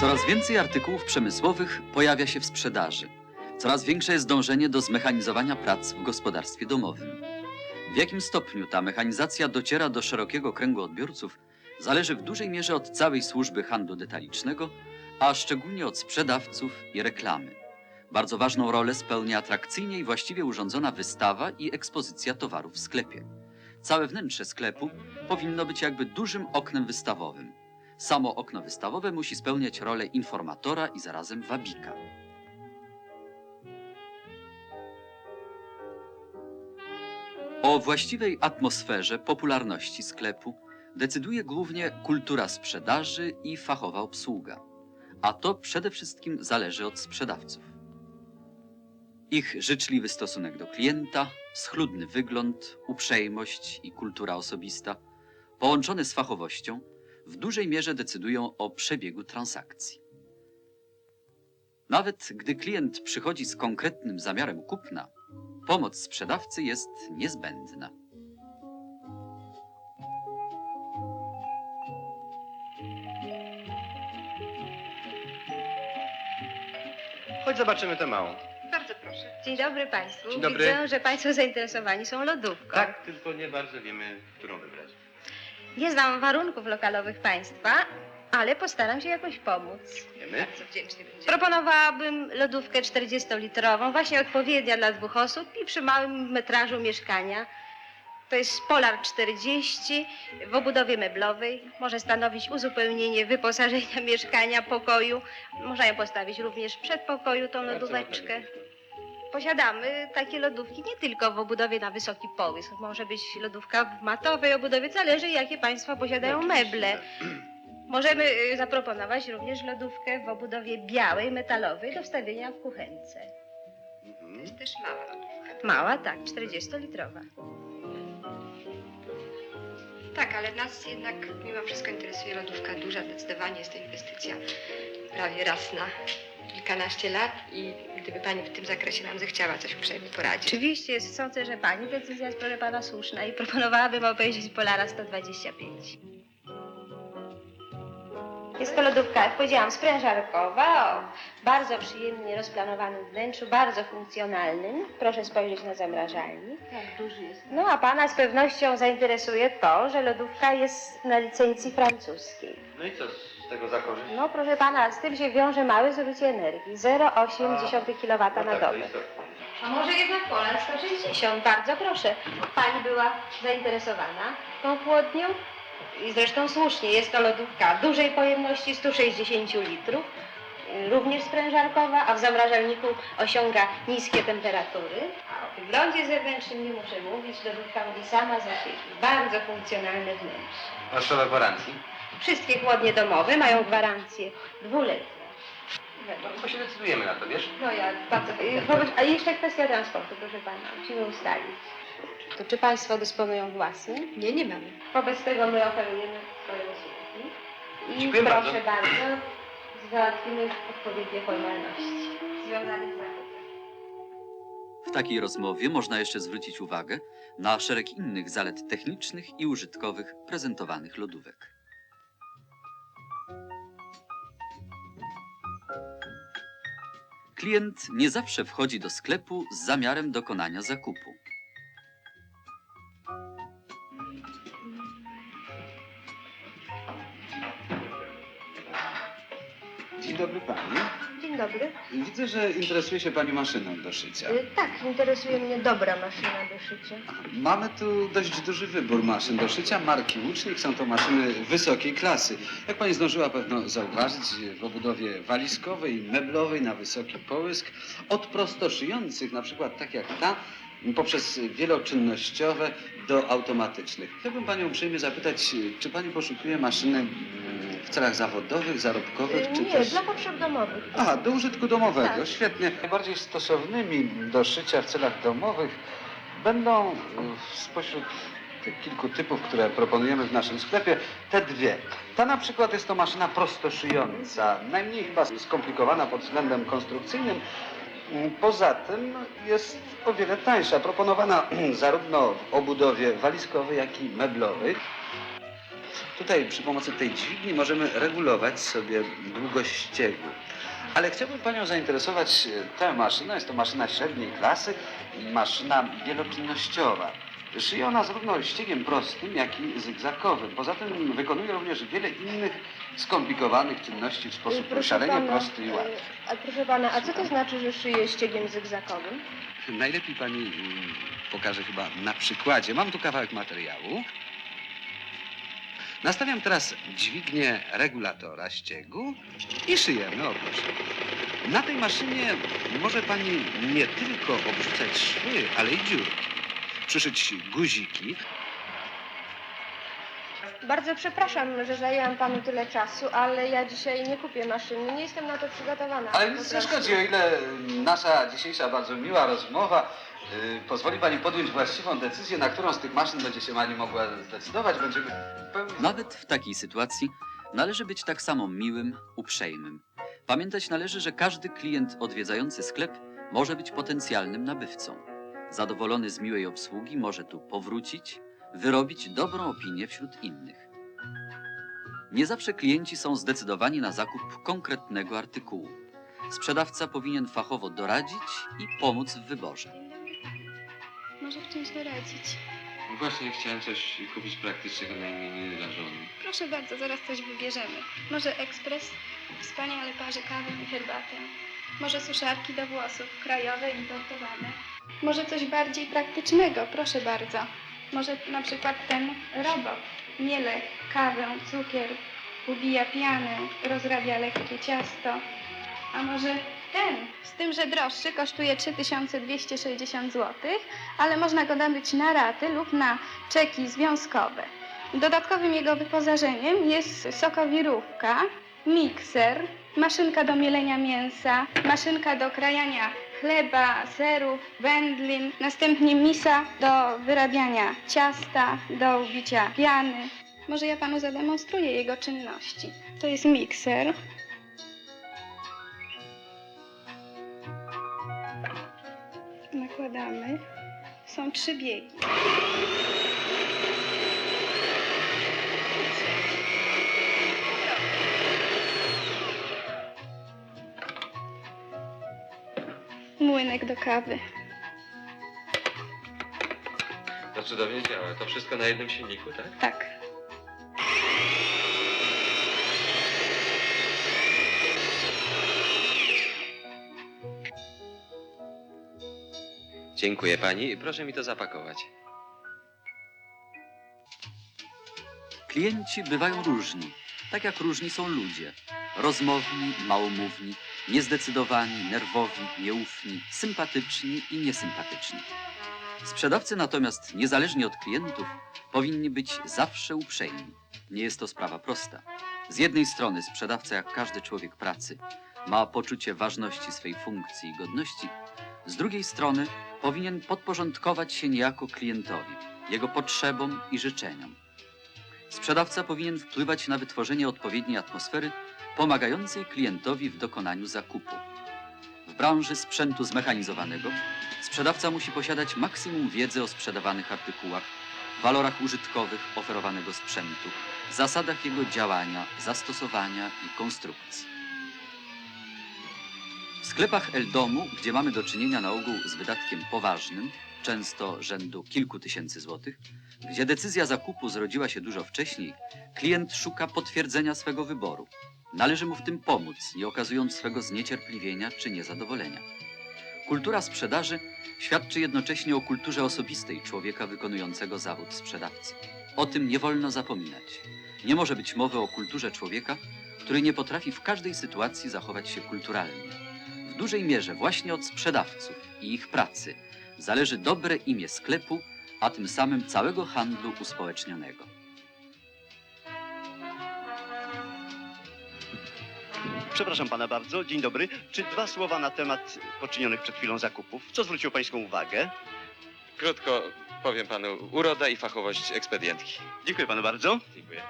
Coraz więcej artykułów przemysłowych pojawia się w sprzedaży. Coraz większe jest dążenie do zmechanizowania prac w gospodarstwie domowym. W jakim stopniu ta mechanizacja dociera do szerokiego kręgu odbiorców, zależy w dużej mierze od całej służby handlu detalicznego, a szczególnie od sprzedawców i reklamy. Bardzo ważną rolę spełnia atrakcyjnie i właściwie urządzona wystawa i ekspozycja towarów w sklepie. Całe wnętrze sklepu powinno być jakby dużym oknem wystawowym. Samo okno wystawowe musi spełniać rolę informatora i zarazem wabika. O właściwej atmosferze popularności sklepu decyduje głównie kultura sprzedaży i fachowa obsługa, a to przede wszystkim zależy od sprzedawców. Ich życzliwy stosunek do klienta, schludny wygląd, uprzejmość i kultura osobista, połączone z fachowością, w dużej mierze decydują o przebiegu transakcji. Nawet gdy klient przychodzi z konkretnym zamiarem kupna, pomoc sprzedawcy jest niezbędna. Chodź zobaczymy tę małą. Dzień dobry Państwu. Dzień dobry. Widzę, że Państwo zainteresowani są lodówką. Tak, tylko nie bardzo wiemy, którą wybrać. Nie znam warunków lokalowych Państwa, ale postaram się jakoś pomóc. Wiemy? Bardzo wdzięczny będziemy. Proponowałabym lodówkę 40-litrową, właśnie odpowiednia dla dwóch osób i przy małym metrażu mieszkania. To jest Polar 40 w obudowie meblowej. Może stanowić uzupełnienie wyposażenia mieszkania, pokoju. Można ją postawić również w przedpokoju, tą Bardzo lodóweczkę. ładna Posiadamy takie lodówki nie tylko w obudowie na wysoki połysk. Może być lodówka w matowej obudowie, zależy jakie Państwo posiadają Oczywiście, meble. Możemy y, zaproponować również lodówkę w obudowie białej, metalowej do wstawienia w kuchence. Mhm. jest też mała lodówka. Mała, tak, 40-litrowa. Tak, ale nas jednak mimo wszystko interesuje lodówka duża. Zdecydowanie jest to inwestycja prawie raz na kilkanaście lat i gdyby Pani w tym zakresie nam zechciała coś uprzejmie poradzić. Oczywiście sądzę, że Pani decyzja jest, proszę Pana, słuszna i proponowałabym obejrzeć Polara 125. Jest to lodówka, jak powiedziałam, sprężarkowa, o bardzo przyjemnie rozplanowanym wnętrzu, bardzo funkcjonalnym. Proszę spojrzeć na zamrażalnik. Jak duży jest. No a Pana z pewnością zainteresuje to, że lodówka jest na licencji francuskiej. No i co z tego za korzyść? No proszę Pana, z tym się wiąże małe zużycie energii, 0,8 kW no na tak, to dobę. A może jednak Polar 160? Bardzo proszę. Pani była zainteresowana tą chłodnią? I zresztą słusznie, jest to lodówka dużej pojemności 160 litrów, y, również sprężarkowa, a w zamrażalniku osiąga niskie temperatury. A o wyglądzie zewnętrznym nie muszę mówić, lodówka mówi sama za siebie. Bardzo funkcjonalne wnętrze. A co do gwarancji? Wszystkie chłodnie domowe mają gwarancję dwuletnią. No to się decydujemy na to, wiesz? No ja bardzo. wobec- A jeszcze kwestia transportu, proszę pana, musimy ustalić. To czy państwo dysponują własnym? Nie, nie mamy. Wobec tego my oferujemy swoje usługi. I Dziękuję proszę bardzo. bardzo, załatwimy odpowiednie formalności związane z zakupem. W takiej rozmowie można jeszcze zwrócić uwagę na szereg innych zalet technicznych i użytkowych prezentowanych lodówek. Klient nie zawsze wchodzi do sklepu z zamiarem dokonania zakupu. Dzień dobry pani. Dzień dobry. Widzę, że interesuje się pani maszyną do szycia. Y, Tak, interesuje mnie dobra maszyna do szycia. Mamy tu dość duży wybór maszyn do szycia. Marki Łucznik są to maszyny wysokiej klasy. Jak pani zdążyła pewno zauważyć, w obudowie walizkowej, meblowej na wysoki połysk, od prostoszyjących, na przykład tak jak ta, poprzez wieloczynnościowe do automatycznych. Chciałbym panią uprzejmie zapytać, czy pani poszukuje maszyny w celach zawodowych, zarobkowych, Y, czy Nie, też... dla potrzeb domowych. Aha, do użytku domowego, Tak. świetnie. Najbardziej stosownymi do szycia w celach domowych będą y, spośród tych kilku typów, które proponujemy w naszym sklepie, te dwie. Ta na przykład jest to maszyna prostoszyjąca, najmniej chyba skomplikowana pod względem konstrukcyjnym. Mm, Poza tym jest o wiele tańsza, proponowana zarówno w obudowie walizkowej, jak i meblowej. Tutaj przy pomocy tej dźwigni możemy regulować sobie długość ściegu. Ale chciałbym Panią zainteresować e, tą maszyną. Jest to maszyna średniej klasy, maszyna wieloczynnościowa. Szyje ona zarówno ściegiem prostym, jak i zygzakowym. Poza tym wykonuje również wiele innych skomplikowanych czynności w sposób szalenie prosty i łatwy. e, a proszę pana, a co to znaczy, że szyję ściegiem zygzakowym? Najlepiej pani mm, pokaże chyba na przykładzie. Mam tu kawałek materiału. Nastawiam teraz dźwignię regulatora ściegu i szyjemy. O proszę. Na tej maszynie może pani nie tylko obrzucać szwy, ale i dziury. Przyszyć guziki. Bardzo przepraszam, że zajęłam panu tyle czasu, ale ja dzisiaj nie kupię maszyny, nie jestem na to przygotowana. Ale nic nie szkodzi, o ile nasza dzisiejsza bardzo miła rozmowa pozwoli pani podjąć właściwą decyzję, na którą z tych maszyn będzie się pani mogła zdecydować. Będziemy pełni Nawet w takiej sytuacji należy być tak samo miłym, uprzejmym. Pamiętać należy, że każdy klient odwiedzający sklep może być potencjalnym nabywcą. Zadowolony z miłej obsługi może tu powrócić, wyrobić dobrą opinię wśród innych. Nie zawsze klienci są zdecydowani na zakup konkretnego artykułu. Sprzedawca powinien fachowo doradzić i pomóc w wyborze. Może w czymś doradzić. Właśnie chciałem coś kupić praktycznego na imieniu dla żony. Proszę bardzo, zaraz coś wybierzemy. Może ekspres? Wspaniale parzy kawę i herbatę. Może suszarki do włosów, krajowe, importowane. Może coś bardziej praktycznego, proszę bardzo. Może na przykład ten robot. Miele, kawę, cukier, ubija pianę, rozrabia lekkie ciasto. A może ten, z tym, że droższy, kosztuje 3260 zł, ale można go nabyć na raty lub na czeki związkowe. Dodatkowym jego wyposażeniem jest sokowirówka, mikser, maszynka do mielenia mięsa, maszynka do krajania chleba, serów, wędlin, następnie misa do wyrabiania ciasta, do ubicia piany. Może ja panu zademonstruję jego czynności. To jest mikser. Nakładamy. Są trzy biegi. Młynek do kawy. To cudownie działa. To wszystko na jednym silniku, tak? Tak. Dziękuję pani. Proszę mi to zapakować. Klienci bywają różni, tak jak różni są ludzie. Rozmowni, małomówni, niezdecydowani, nerwowi, nieufni, sympatyczni i niesympatyczni. Sprzedawcy natomiast, niezależnie od klientów, powinni być zawsze uprzejmi. Nie jest to sprawa prosta. Z jednej strony sprzedawca, jak każdy człowiek pracy, ma poczucie ważności swej funkcji i godności, z drugiej strony powinien podporządkować się niejako klientowi, jego potrzebom i życzeniom. Sprzedawca powinien wpływać na wytworzenie odpowiedniej atmosfery pomagającej klientowi w dokonaniu zakupu. W branży sprzętu zmechanizowanego sprzedawca musi posiadać maksimum wiedzy o sprzedawanych artykułach, walorach użytkowych oferowanego sprzętu, zasadach jego działania, zastosowania i konstrukcji. W sklepach Eldomu, gdzie mamy do czynienia na ogół z wydatkiem poważnym, często rzędu kilku tysięcy złotych, gdzie decyzja zakupu zrodziła się dużo wcześniej, klient szuka potwierdzenia swego wyboru. Należy mu w tym pomóc, nie okazując swego zniecierpliwienia czy niezadowolenia. Kultura sprzedaży świadczy jednocześnie o kulturze osobistej człowieka wykonującego zawód sprzedawcy. O tym nie wolno zapominać. Nie może być mowy o kulturze człowieka, który nie potrafi w każdej sytuacji zachować się kulturalnie. W dużej mierze właśnie od sprzedawców i ich pracy zależy dobre imię sklepu, a tym samym całego handlu uspołecznionego. Przepraszam pana bardzo, dzień dobry. Czy dwa słowa na temat poczynionych przed chwilą zakupów? Co zwróciło pańską uwagę? Krótko powiem panu. Uroda i fachowość ekspedientki. Dziękuję panu bardzo. Dziękuję.